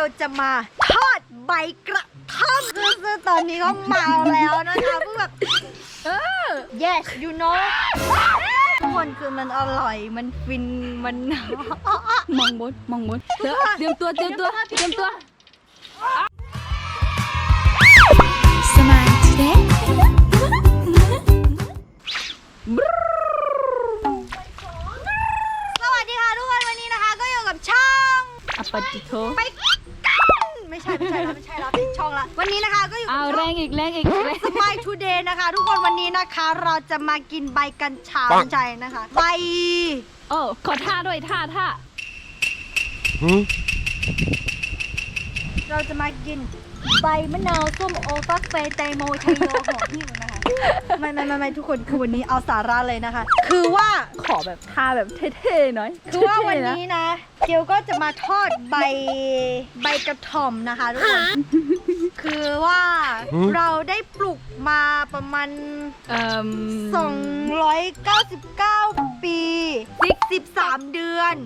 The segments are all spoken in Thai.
ยวจะมาทอดใบกระท่อมคือคือตอนนี้เขาเมาแล้วนะคะเพิ่งแบบเออ yes you know ทุกคนคือมันอร่อยมันฟินมันมองบนมองบนเดี๋ยวเตรียมตัวเตรียมตัวเตรียมตัว Smile today. สวัสดีค่ะทุกคนวันนี้นะคะ ก็อยู่กับช่องอปติโทไปกัน ไม่ใช่ไม่ใช่แล้วไม่ใช่แล้วผิดช่องละวันนี้นะคะก็อยู่กัเอาบแรช่อง งอีกแรงอีกแรง สมายทูเดย์นะคะ ทุกคนวันนี้นะคะเราจะมากินใบกัญชาไม่ใช่นะคะ ใบโอ้ขอท่าด้วยท่าท่าเราจะมากินใบมะนาวส้มโอฟักเฟยแตงโมชัยโยหัวหิ้วนะคะ ไม่ไม่ไม่ไม่ทุกคนคือวันนี้เอาสาระเลยนะคะ คือว่าขอแบบท่าแบบเท่ๆหน่อยคือว่าวันนี้นะเกียวก็จะมาทอดใบใบกระท่อมนะคะทุกคนคือว่าเราได้ปลูกมาประมาณเอ่ม299 ปีติ๊ก13 เดือน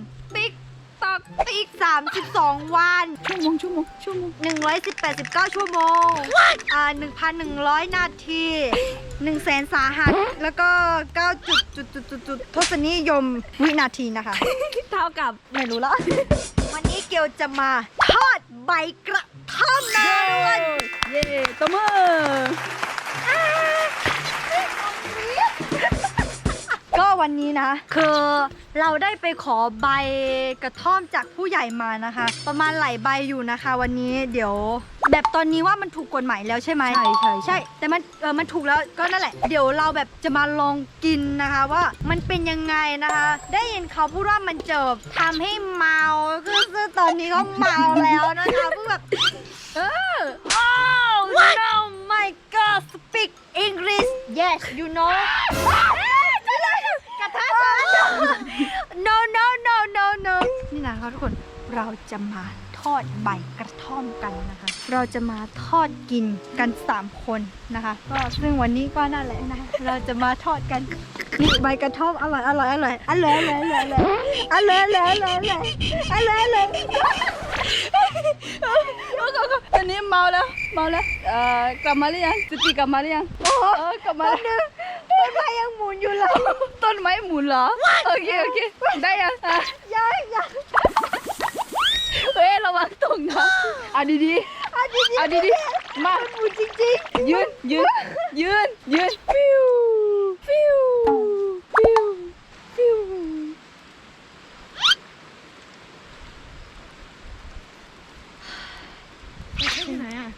ติ๊กตอกติ๊ก32 วัน ชั่วโมงชั่วโมงชั่วโมง118 19ชั่วโมงอ่า1,100 นาที1แสนสาหัส แล้วก็9จุดจุดจุดจุดจุดทศนิยมวินาทีนะคะ เท่ากับไม่รู้แล้ว วันนี้เกียวจะมาทอดใบกระท่อมนะทุกคน เย้ตบมือ ก็วันนี้นะ คือเราได้ไปขอใบกระท่อมจากผู้ใหญ่มานะคะ ประมาณหลายใบอยู่นะคะ วันนี้เดี๋ยว แบบตอนนี้ว่ามันถูกกฎหมายแล้วใช่ไหมใช่ใช่ใช่ แต่มันเออมันถูกแล้วก็นั่นแหละ เดี๋ยวเราแบบจะมาลองกินนะคะ ว่ามันเป็นยังไงนะคะ ได้ยินเขาพูดว่ามันเจิบทำให้เมาคือคือตอนนี้เขาเมาแล้วนะคะเพิ่งแบบเออ Oh no my god speak English yes you know กระทะร้อน no no no no no นี่นะคะทุกคนเราจะมาทอดใบกระท่อมกันนะคะ เราจะมาทอดกินกัน 3 คนนะคะ ก็ซึ่งวันนี้ก็นั่นแหละนะคะเราจะมาทอดกันนี่ใบกระท่อมอร่อยอร่อยอร่อยอร่อยอร่อยอร่อยอร่อยอร่อยอร่อยอร่อยอร่อยอร่อยอร่อยตอนนี้เมาแล้วเมาแล้วเอ่อกลับมาหรือยังสติกลับมาหรือยังโอ้โหเออกลับมาต้นแล้วต้นไม้ยังหมุนอยู่เลยต้นไม้หมุนเหรอโอเคโอเคได้ยังอะยังยัง เฮ้ยระวังตกนะอะดีดีอันนี้ๆอะดีดีๆมาหมุนจริงยืนยืนยืนยืนฟิวฟิวฟิวฟิว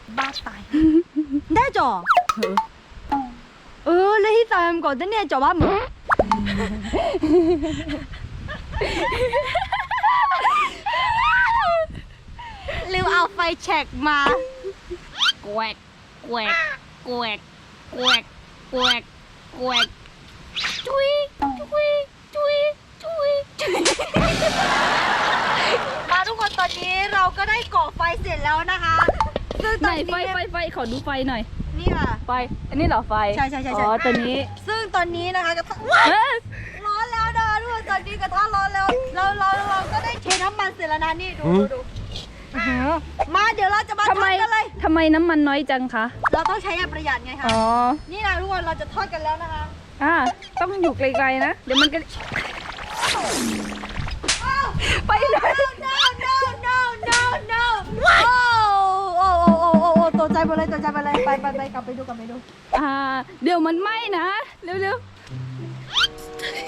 ๆบ้าตายได้จ่อเออเออแล้วที่ตามก่อนตั้งเนี่ยจ่อบ้าหมู ลืมเอาไฟแช็กมาแกวกแกวกแกวกแกวกแกวกแกวกจุยจุยจุยจุยจุยมาทุกคนตอนนี้เราก็ได้ก่อไฟเสร็จแล้วนะคะซึ่งตไหนอนนี้ไฟไฟไฟขอดูไฟหน่อย นี่ค่ะ ไฟ อันนี้เหรอไฟใช่ใช่ใช่ใช่ อ๋อตัวนี้ซึ่งตอนนี้นะคะกระทะเอ๊ะร้อนแล้วนะทุกคนตอนนี้กระทะร้อนแล้ว เราเราเราก็ได้เทน้ำมันเสร็จแล้วนะนี่ดูดูดู อื้อหือมาเดี๋ยวเราจะมาททำอไมดกันเลย ทำไมน้ำมันน้อยจังคะ เราต้องใช้อย่างประหยัดไงคะอ๋อ นี่นะทุกคนเราจะทอดกันแล้วนะคะอ่า ต้องอยู่ไกลๆนะ เดี๋ยวมันก็ไปเลย no no no no no โอ้โอ้โอ้โอ้โอ้โอ้ตกใจหมดเลยตกใจหมดเลยไปไปไปกลับไปดูกลับไปดูอ่า เดี๋ยวมันไหม้นะ เร็ว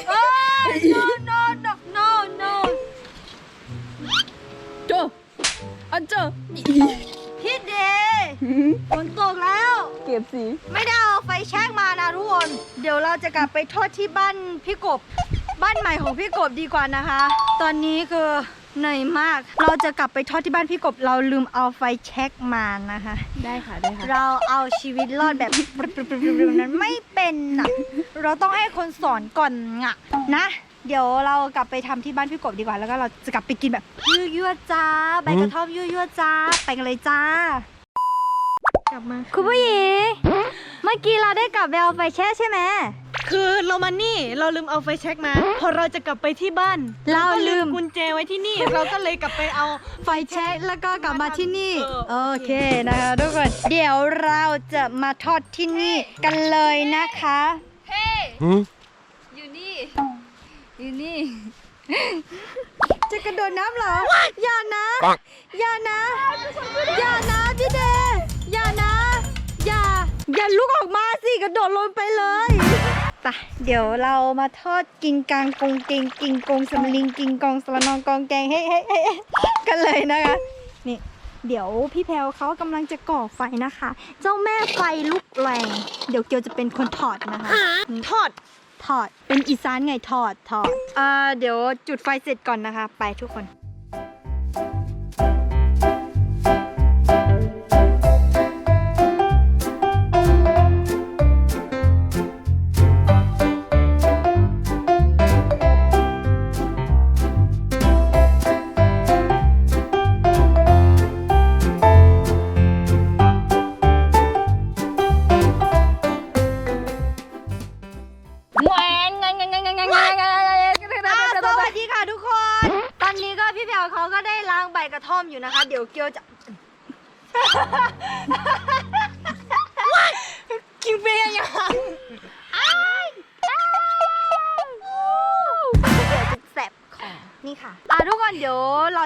เอ้ย no no no no no ๆโจ อะโจพี่เดย์ฝนตกแล้ว เก็บสีไม่ได้เอาไฟแช็กมานะทุกคน เดี๋ยวเราจะกลับไปทอดที่บ้านพี่กบ บ้านใหม่ของพี่กบดีกว่านะคะ ตอนนี้คือเหนื่อยมาก เราจะกลับไปทอดที่บ้านพี่กบ เราลืมเอาไฟแช็กมานะคะ ได้ค่ะได้ค่ะ เราเอาชีวิตรอดแบบนั้นไม่เป็นน่ะเราต้องให้คนสอนก่อนอะนะ เดี๋ยวเรากลับไปทำที่บ้านพี่กบดีกว่า แล้วก็เราจะกลับไปกินแบบยั่วๆจ้าใบกระท่อมยั่วๆจ้าไปกันเลยจ้ากลับมาคุณผู้หญิงเมื่อกี้เราได้กลับไปเอาไฟแช่ใช่ไหมคือเรามานี่เราลืมเอาไฟแช็กมา พอเราจะกลับไปที่บ้าน เราก็ลืมกุญแจไว้ที่นี่ เราก็เลยกลับไปเอาไฟแช็กแล้วก็กลับมาที่นี่เออโอเคนะคะทุกคนเดี๋ยวเราจะมาทอดที่นี่กันเลยนะคะ เฮ้อยู่นี่ อยู่นี่ จะกระโดดน้ำเหรอ อย่านะ อย่านะ อย่านะพี่เดย์อย่านะ อย่า อย่าลุกออกมาสิกระโดดลงไปเลยไปเดี๋ยวเรามาทอดกินกลางกงเกงกิงกงสำลิงกิงกองสละนองกองแกงเฮ้เฮ้เฮ้กันเลยนะคะ นี่ เดี๋ยวพี่แพลวเขากำลังจะก่อไฟนะคะ เจ้าแม่ไฟลุกแรง เดี๋ยวเกียวจะเป็นคนถอดนะคะทอด ทอด เป็นอีสานไงถอดถอดอ่าเดี๋ยวจุดไฟเสร็จก่อนนะคะ ไปทุกคน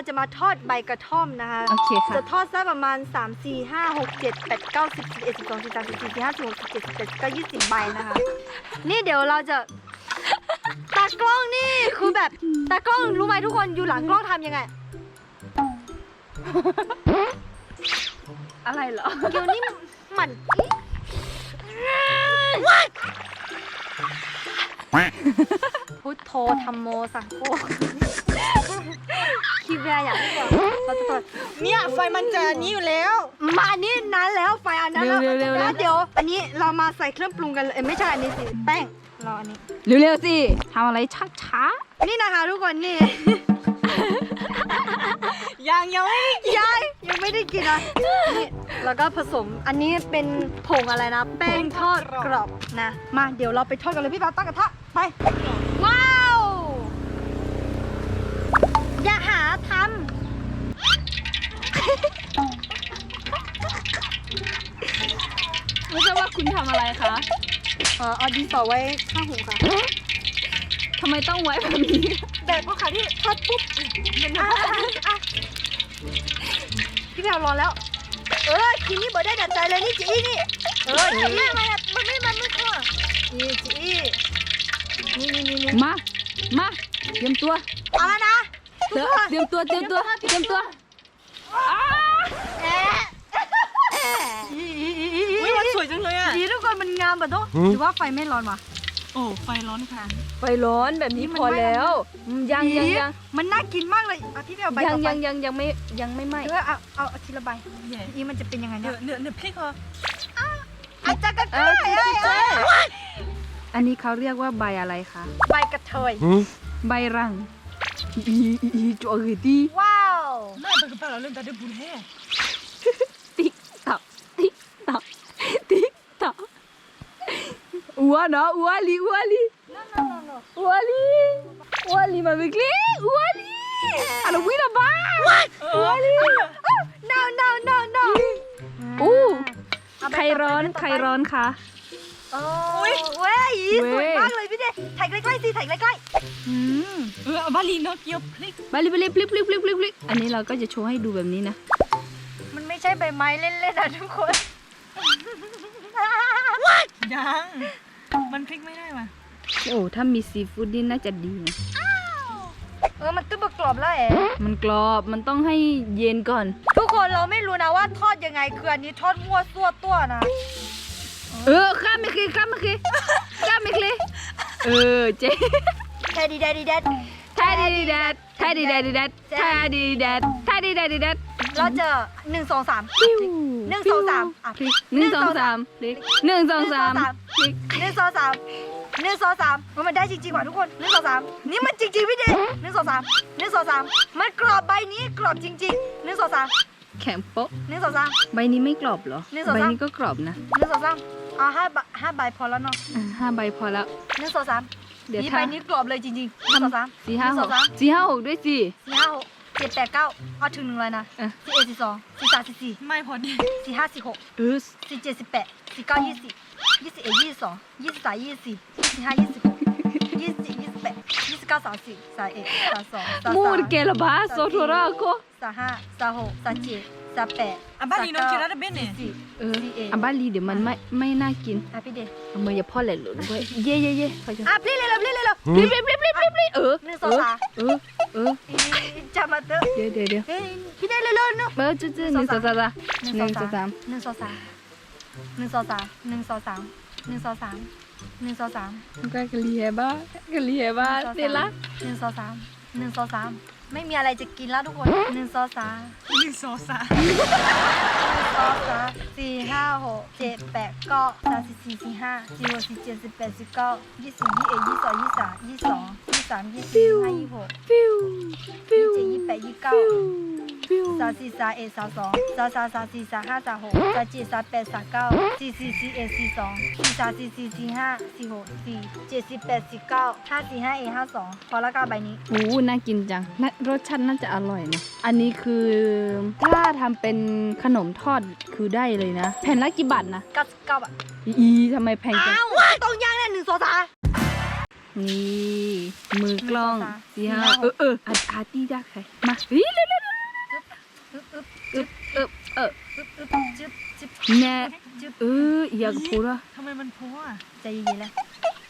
จะมาทอดใบกระท่อมนะคะ โอเคค่ะ จะทอดสักประมาณ 3 4 5 6 7 8 9 10 11 12 13 14 15 16 17 18 19 20 ใบนะคะ นี่เดี๋ยวเราจะ ตากล้องนี่คือแบบตากล้องรู้ไหมทุกคนอยู่หลังกล้องทำยังไงอะไรเหรอเกียวนี่หมันพุทโธธรรมโมสังโฆคิดแย่ อย่างนี้เหรอเราจะตรวจเนี่ยไฟมันจะนี้อยู่แล้วมาอันนี้นานแล้วไฟอันนั้นแล้วเร็วๆเร็วๆ แล้วเดี๋ยว อันนี้เรามาใส่เครื่องปรุงกันเลยเอ้ยไม่ใช่อันนี้สิแป้งเราอันนี้ เร็วๆสิทำอะไรชักช้านี่นะคะทุกคนนี่ ยังยังไม่ยายยังไม่ได้กินอะนี่แล้วก็ผสมอันนี้เป็นผงอะไรนะ แป้งทอดกรอบนะ มาเดี๋ยวเราไปทอดกันเลยพี่ปาตั้งกระทะไปว้าว อย่าหาทไม่ใช่ว่าคุณทำอะไรคะำเออเอาดินสอไว้ข้างหูค่ะ ทำไมต้องไว้แบบนี้ แบบพวกขาที่ทอดปุ๊บมันอะอะอะพี่แพรวรอแล้ว เออทีนี้เบอร์ได้ดัดใจเลยนี่จีนี่ เออจีมันมันมันไม่มันไม่ทั่วนี่จีนี่นี่นี่นี่มา มาเตรียมตัว เอาแล้วนะ เตรียมเตรียมตัวเตรียมตัวเตรียมตัวแอะแอะอุ้ยมันสวยจังเลยอะดีทุกคนมันงามแบบต้องหรือว่าไฟไม่ร้อนวะโอ้ไฟร้อนค่ะไฟร้อนแบบนี้พอแล้วอืมยังยังยังมันน่ากินมากเลยอะพี่แพรวใบยังต่อไปยังยังยังไม่ยังไม่ไหมเออเอาเอาเอาทีละใบอีมันจะเป็นยังไงเนื้เนี่อยเนื้อเนื้อพริกเหรออาจจะกระเทเอ้ยยเอ้ยเอ้ยอันนี้เขาเรียกว่าใบอะไรคะใบกระเทยใบรัง อีอีอีจ่อดีว้าวน่าเป็นกระเป๋าเราเล่นแต่เดือบบุญแห่ติ๊กตักติ๊กตักติ๊กตักอัวเนาะอัวลีอัวลีอัวลีอัวลีมาบิกลีอัวลีอะไรวิ่งละบ้าอัวลี no no no no อู้ใครร้อนใครร้อนคะโอ้ยเว้ยสวยมากเลยพี่เดถ่ายใกล้ๆสิถ่ายใกล้ๆ อืมเออบาลีนเกียวพริก ไปเลยไปเลยพลิกพลิกพลิกพลิกพลิกอันนี้เราก็จะโชว์ให้ดูแบบนี้นะ มันไม่ใช่ใบไม้เล่นๆนะทุกคน ยัง มันพริกไม่ได้ว่ะ โอ้ถ้ามีซีฟู้ดนี่น่าจะดีนะ เออ มันตึ๊บกรอบแล้วเอ๋มันกรอบมันต้องให้เย็นก่อน ทุกคนเราไม่รู้นะว่าทอดยังไงคืออันนี้ทอดมั่วซั่วตัวนะ เออข้ามไม่เคยข้ามไม่เคยข้ามไม่เคยเออเจ๊ แทดีแดดีแดดทาดีแดดทาดีแดดแดดทาดีแดดทาดีแดดแดดเราเจอหนึ่งสองสามปิ้วหนึ่งสองสามอะพลิกหนึ่งสองสามพลิกหนึ่งสองสามพลิกหนึ่งสองสามหนึ่งสองสามมันได้จริงๆว่ะทุกคนหนึ่งสองสามนี่มันจริงๆพี่เดหนึ่งสองสามหนึ่งสองสามมันกรอบใบนี้กรอบจริงๆหนึ่งสองสามแข็งโป๊ะหนึ่งสองสามใบนี้ไม่กรอบเหรอหนึ่งสองใบสามนี้ก็กรอบนะหนึ่งสองสามเอาห้าใบห้าใบพอแล้วเนาะอะห้าใบพอแล้วหนึ่งสองสาม เดี๋ยวนี่ถ้าใบนี้กรอบเลยจริงๆหนึ่งสองสามสี่ห้านึ่งหสอกงสามสี่ห้าหกด้วยสิ สี่ห้าหกเจ็ดแปดเก้าเอาถึงหนึ่งเลยนะเออ สี่เอ็ดสี่สองสี่สามสี่สี่ไม่พอดี สี่ห้าสี่หกเออสี่เจ็ดสิบแปดสี่เก้ายี่สิบยี่สิบเอ็ดยี่สิบสองยี่สิบสามยี่สิบสี่ยี่สิบห้ายี่สิบหกยี่สิบเจ็ดยี่สิบแปดยี่สิบเก้าสามสิบสามเอ็ดสามสองสามมูสาดมเกลบาโซโทราโคสามห้าสามหกสามเจ็ด สามแปดอะบ้านนี้น้องคิดแล้วจะเป็นเนี่ยสี่เออสี่เอ็ดอับบาลีเดี๋ยวมันไม่ไม่น่ากินอะพี่เดชเอามืออย่าพ่อแหละหลุดเว้ยเย่เย่เย่ไปจ้ะอะพลีเลยเลยพลีเลยเลยรีบรีบรีบรีบรีบรีบเออหนึ่งสองสามเออเออจำมาเถอะเดี๋ยวเดี๋ยวเดี๋ยวเฮ้ยพี่เดชเลยเลยเนาะเออจุ๊จุ๊หนึ่งสองสามหนึ่งสองสามหนึ่งสองสามหนึ่งสองสามหนึ่งสองสามหนึ่งสองสามหนึ่งสองสามก็กะเลียบ้ากะเลียบ้าเดี๋ยวละหนึ่งสองสามหนึ่งสองสาม ไม่มีอะไรจะกินแล้วทุกคนหนึ่งสองสามหนึ่งสองสามหนึ่งสองสามสี่ห้าหกเจ็ดแปดเก้าสามสิบสี่สี่ห้าสี่หกสี่เจ็ดสิบแปดสิบเก้ายี่สิบยี่สิบเอ็ดยี่สิบสองยี่สิบสามยี่สิบสองยี่สิบสามยี่สิบสี่ยี่สิบห้ายี่สิบหกฟิวฟิวยี่สิบเจ็ดยี่สิบแปดยี่สิบเก้าฟิว สามสี่สามเอ็ดสามสองสามสามสามสี่สามห้าสามหกสามเจ็ดสามแปดสามเก้าสี่สี่สี่เอ็ดสี่สองสี่สามสี่สี่สี่ห้าสี่หกสี่เจ็ดสิบแปดสิบเก้าห้าสี่ห้าเอ็ดห้าสองพอละเก้าใบนี้ โอ้น่ากินจังน่ารสชาติน่าจะอร่อยนะ อันนี้คือถ้าทำเป็นขนมทอดคือได้เลยนะ แผ่นละกี่บาทนะเก้าสิบเก้าบาทอีทำไมแพงจัง อ้าวต้องย่างแน่หนึ่งสองสาม นี่ มือกล้องหนึ่งสองสามสี่ห้าเออเอออาร์ตี้ดักใครมาเฮ้ยเร็วเร็ว อึ๊บเออเออเอออึ๊บอึ๊บจึ๊บจึ๊บแน่จึ๊บเอออยากพูดว่าทำไมมันพัวอะใจเย็นๆเลย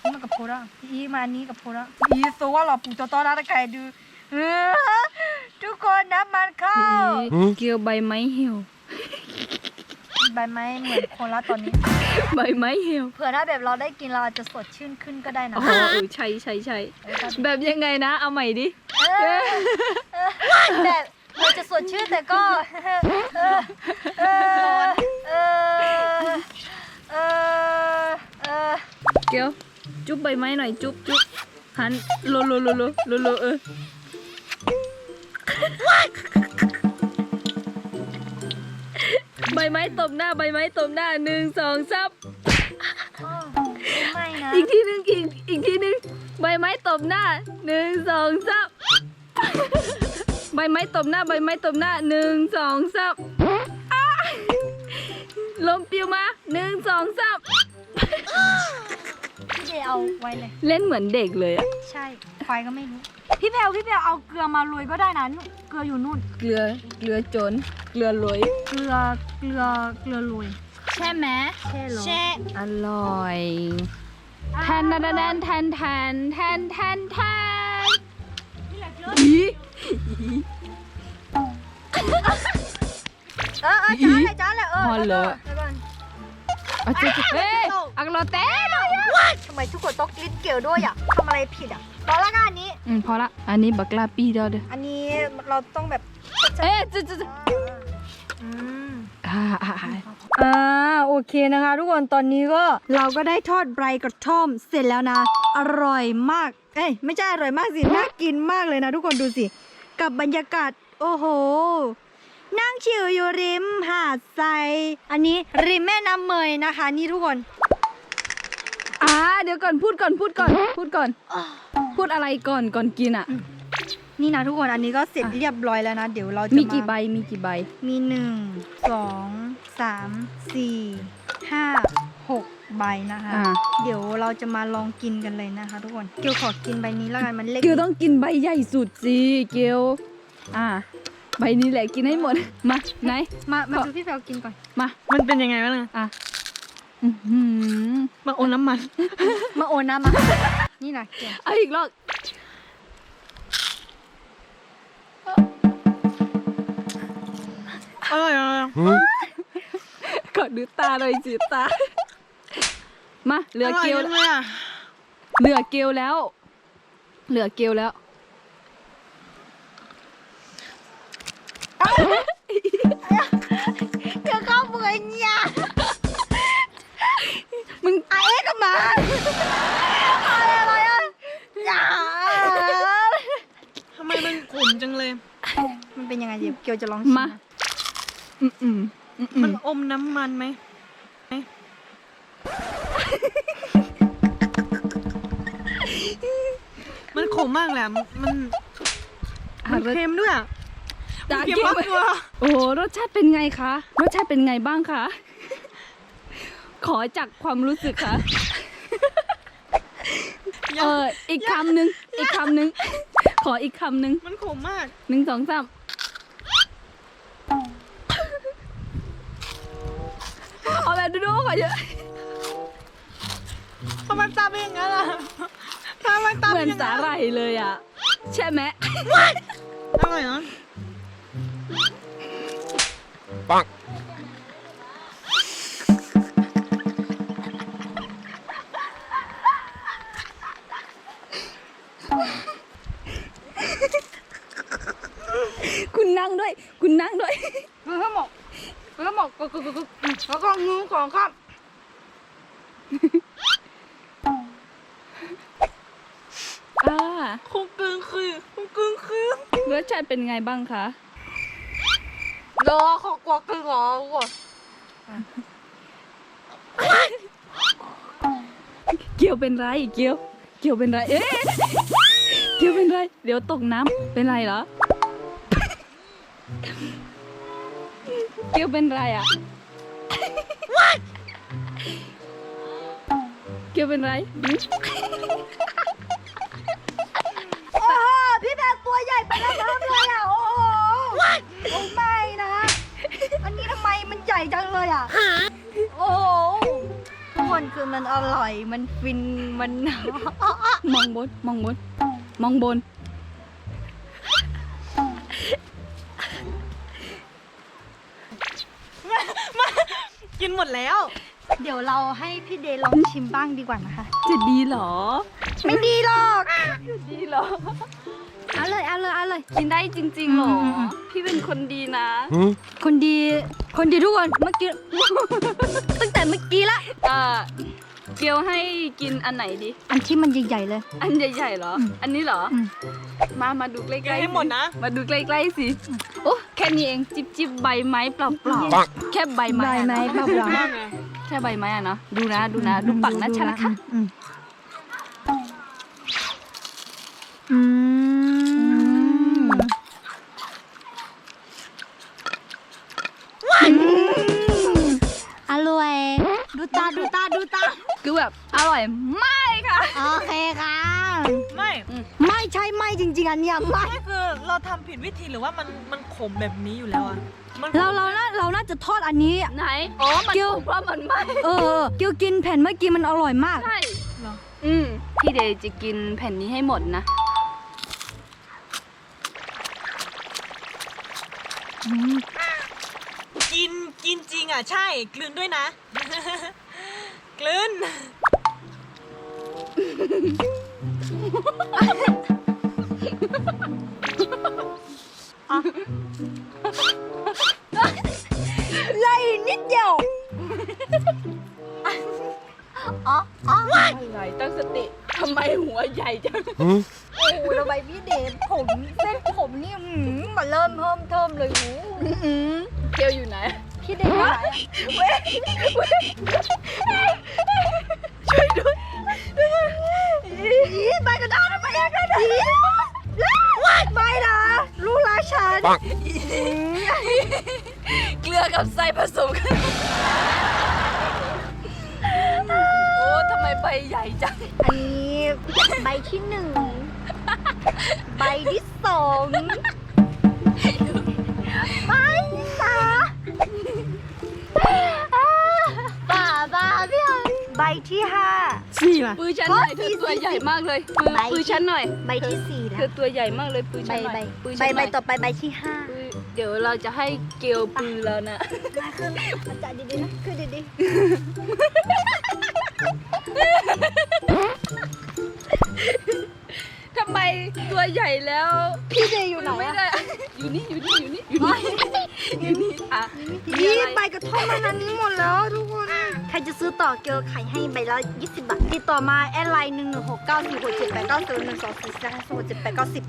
นี่มันกับโพล่าอีมาอันนี้กับโพล่าอีโซว่าเราปู่ตัวต้อนะตะไคร้ดูเออทุกคนน้ำมันเข้าเกี่ยวใบไม้เหี่ยวใบไม้เหมือนคนละตอนนี้ ใบไม้เหี่ยวเผื่อถ้าแบบเราได้กินเราอาจจะสดชื่นขึ้นก็ได้นะอ๋อเออใช่ใช่ใช่แบบยังไงนะ เอาใหม่ดิเออเออแบบ เราจะสดชื่นแต่ก็เออเออเออเออเออเกียวจุ๊บใบไม้หน่อยจุ๊บจุ๊บหันโลโลโลโลโลโลเออใบไม้ตบหน้าใบไม้ตบหน้าหนึ่งสองซับอ้อไม่นะอีกทีหนึ่งอีกอีกทีหนึ่งใบไม้ตบหน้าหนึ่งสองซับ ใบไม้ตบหน้าใบไม้ตบหน้าหนึ่งสองซับอ้าลมปิวมาหนึ่งสองซับพี่เดเอาไว้เลย เล่นเหมือนเด็กเลยอะใช่ไฟก็ไม่รู้ พี่แพลวพี่แพลวเอาเกลือมาโรยก็ได้นะนู่นเกลืออยู่นู่น เกลือเกลือจนเกลือลอยเกลือเกลือเกลือโรยใช่ไหมแช่เหรอแช่อร่อยแทนแทนแทนแทนแทนแทนแทนอี เออเออจ้าเลยจ้าเลยเออพอเลยไปก่อนเอาเจ๊เฮ้ยอักโลเต้เลยทำไมทุกคนต้องกลิ้นเกลียวด้วยอะทำอะไรผิดอะตอนแรกอันนี้ อืมพอละ อันนี้บักลาปี้เด้อเด้ออันนี้เราต้องแบบเอ๊ะจุ๊จุ๊อืม อ่าอ่าอ่าอ่าโอเคนะคะ ทุกคนตอนนี้ก็เราก็ได้ทอดใบกระท่อมเสร็จแล้วนะ อร่อยมาก เอ้ยไม่ใช่อร่อยมากสิน่ากินมากเลยนะทุกคนดูสิ กับบรรยากาศ โอ้โห นั่งชิวอยู่ริมหาดทรายอันนี้ริมแม่น้ำเมยนะคะ นี่ทุกคน อ่าเดี๋ยวก่อนพูดก่อนพูดก่อน พูดก่อน พูดอะไรก่อนก่อนกินอะ นี่นะทุกคนอันนี้ก็เสร็จอะเรียบร้อยแล้วนะ เดี๋ยวเราจะมีกี่ใบมีกี่ใบ มีหนึ่งสองสามสี่ห้าหก ใบนะคะ อ่า เดี๋ยวเราจะมาลองกินกันเลยนะคะ ทุกคนเกียวขอกินใบนี้แล้วกันมันเล็กเกียวต้องกินใบใหญ่สุดสิเกียว อ่า ใบนี้แหละกินให้หมด มาไหน มามาขอ ดูพี่แพลวกินก่อน มา มันเป็นยังไงบ้างอะอะอื้อหือมาโอนน้ำมัน มาโอนน้ำมา นี่นะเกียวเอาอีกรอบอร่อยอร่อยกดดูตาหน่อยสิตา มาเหลือเกลียวร่จังเลยอะเหลือเกลียวแล้ว เหลือเกลียวแล้วเกียวเข้าเบื่อเนี่ยมึงไอ้เอ๊ะกับหมาอะไรอะไรอะอย่าทำไมมันขมจังเลย มันเป็นยังไงเดี๋ยวเกียวจะลองชิมมานะอืมอืมอืมอืมันมอมน้ำมันไหม มันขมมากแหละ มันมันมันเค็มด้วยอะจากเค็มเค็มมากตัวโอ้โหรสชาติเป็นไงคะ รสชาติเป็นไงบ้างคะ ขอจากความรู้สึกค่ะ เอออีกคำหนึ่งอีกคำหนึ่งขออีกคำหนึ่งมันขมมากหนึ่งสองสามเอาแบบดูๆขอเยอะ ทำไมตาเป็นอย่างนั้นล่ะทำไมตาเหมืเป็อนนอย่างสานั้นหร่ายเลยอะ ใช่ไหม อร่อยเนาะคุณนั่งด้วย คุณนั่งด้วย มันก็บอกมันก็บอกกึกกึกกึกกึกแล้วก็งูของครับ อ่า คงกึ่งคือคงกึ่งคือรสชาติเป็นไงบ้างคะรอขอกว่าคือหรอก่อนเกียวเป็นไรเกียว เกียวเป็นไร เอ๊ะเกียวเป็นไร เดี๋ยวตกน้ำเป็นไรเหรอ เกียวเป็นไรอะ เกียวเป็นไรหืม โอ้โหพี่แบกตัวใหญ่ไปแล้วครับเลยอะ โอ้โหโอ้ไม่นะ อันนี้ทำไมมันใหญ่ จังเลยอะ โอ้โหทุกคนคือมันอร่อย มันฟิน มัน มองบน มองบน มองบน กินหมดแล้ว เดี๋ยวเราให้พี่เดย์ลองชิมบ้างดีกว่านะคะ จะดีเหรอ ไม่ดีหรอกดีเหรอ เอาเลยเอาเลยเอาเลยกินได้จริงๆเหรออืมอืมพี่เป็นคนดีนะ คนดี คนดีทุกคน เมื่อกี้ ตั้งแต่เมื่อกี้ละอ่าเกียวให้กินอันไหนดีอันที่มันใหญ่ๆเลย อันใหญ่ๆเหรออืมอันนี้เหรออมมา มาดูใกล้ๆกินให้หมดนะสิมาดูใกล้ๆสิ โอ้แค่นี้เอง จิบจิบใบไม้เปล่าๆ แค่ใบไม้ใบอะไม้เนอะเปล่าแค่ใบไม้อะเนาะ ดูนะ ดูนะ ดูปักนะชันนะคะอืมอืมอร่อย ดูตาดูตาดูตา คือแบบอร่อยมากค่ะ โอเคค่ะ ไม่ไม่ใช่ไม่จริง ๆ อันเนี้ยไม่ ไม่คือเราทำผิดวิธีหรือว่ามันมันขมแบบนี้อยู่แล้วอะมันขมเราเราน่าเราน่าจะทอดอันนี้ ไหน อ๋อ มันเกี๊ยวถูกเพราะมันไหมเออเออเกี๊ยวกินแผ่นเมื่อกี้มันอร่อยมาก ใช่ เหรออืม พี่เดย์จะกินแผ่นนี้ให้หมดนะ กินกินจริงอะใช่กลืนด้วยนะ กลืนไล่นิดเดียวอ๋ออ๋ออะไรตั้งสติทำไมหัวใหญ่จังโอ้โหแล้วใบพี่เดชผมเส้นผมนี่อืมมาเริ่มเพิ่มเทิมเลยหูอืมเกียวอยู่ไหน พี่เดชอยู่ไหนอะช่วยด้วยอีใบกระดาษทำไมอะกระดาษใบนะรู้ราชันเกลือกับไส้ผสมกัน โอ้ทำไมใบใหญ่จัง อันนี้ใบที่หนึ่งใบที่สองใบที่ส ที่ห้าสี่ป่ะปือฉันหน่อยโอ้เธอตัวใหญ่มากเลยปือใบปือฉันหน่อยใบที่สี่เธนะอตัวใหญ่มากเลยปือใบฉันหน่ใบอยปือใบฉันหใบน่อยต่อไปใบที่ห้าปือเดี๋ยวเราจะให้เกลปือแล้วนะ มาขึ้นอาจารย์ดีๆนะขึ้นดีท ตัวใหญ่แล้วๆพี่เดย์อยู่ไหนไม่อะได้อยู่นี่อยู่นี่อยู่นี่อยู่นี่อยู่นี่อะมีนี่อะไรใบกระท่อมมันอันนี้หมดแล้วทุกคน ใครจะซื้อต่อเกลขายให้ใบละ 20 บาท ติดต่อมาแอดไลน์หนึ่งหนึ่งหกเก้าสี่หกเจ็ดแปดเก้าศูนย์หนึ่งสองสี่ห้าหกเจ็ดแปดเก้าสิบ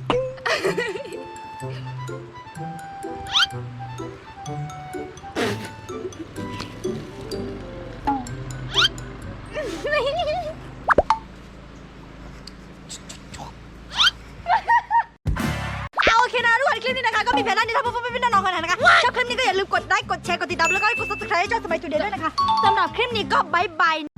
กดไลค์กดแชร์กดติดตามแล้วก็กด subscribe ให้ช่องสมัยจุเดย์ด้วยนะคะสำหรับคลิปนี้ก็บายบาย